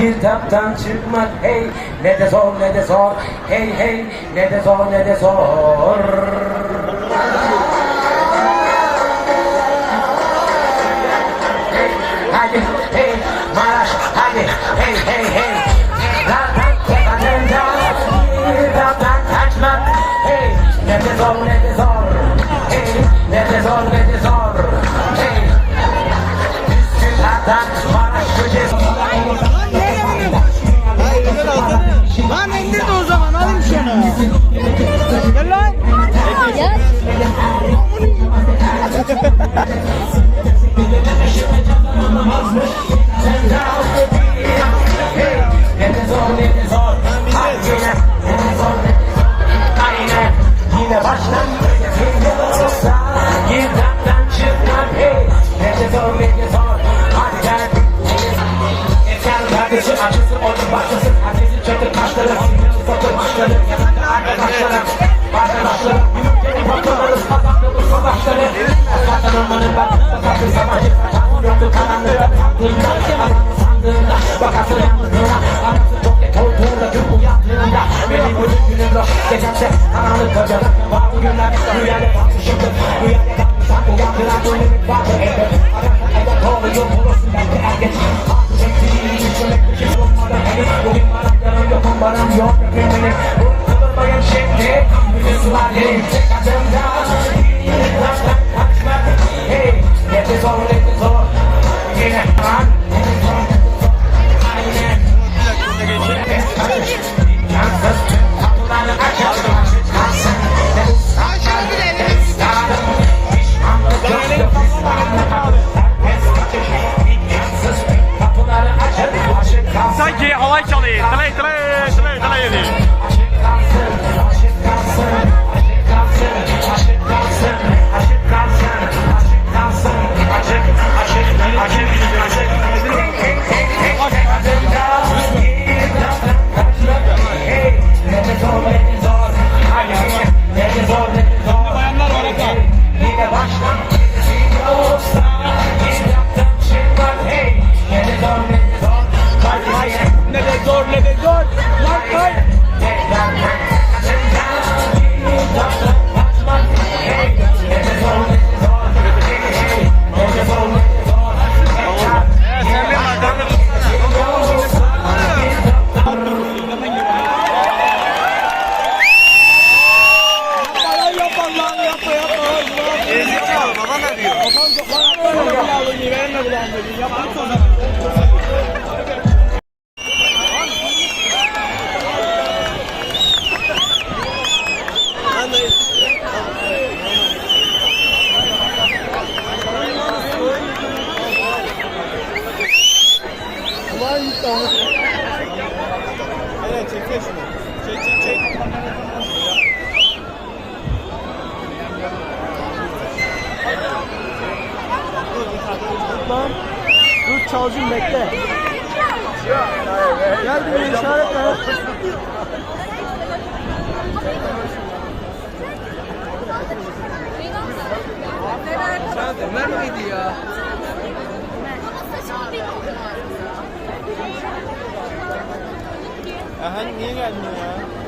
Girdaptan çıkmak hey ne de zor ne de zor Hey hey ne de zor ne de zor. Hadi hey Maraş hadi hey hey hey. Girdaptan kefanında Girdaptan kaçmak hey ne de zor ne de zor. Hey ne de zor ne de zor. Hey. Üsküdar'dan Maraş köşesi Lan indir de o zaman alayım şunu. Gel lan. Hadi yine Ne Yanında arkadaşlarım Arkadaşlarım Yeni fotoğraflarız Kazandığımız savaşları Zaten olmanın ben Sakın savaşı Yoktu karanlıkta Sandığında Sandığında Bakarsın yalnızlığına Anası çok geç olduğunda Gün uyandığında Benim bu günümde Geçerse karanlık kocada Var bu günler Rüyada kalmışımdır Rüyada kalmışsam Uyandıran bu limit vardır elbet Ararsa evet doğru yol bulursun belki er geç Artık çektiğini düşünmek bir şey olmadan henüz Bugün bana yanım yokum bana yok Efendim shit dick. This is my dick, check out them down. Evet çek şunu. Çek çek çek. Çalcım bekle. Gel bir işaret ver. Ömer miydi ya? Aha niye gelmiyor ya?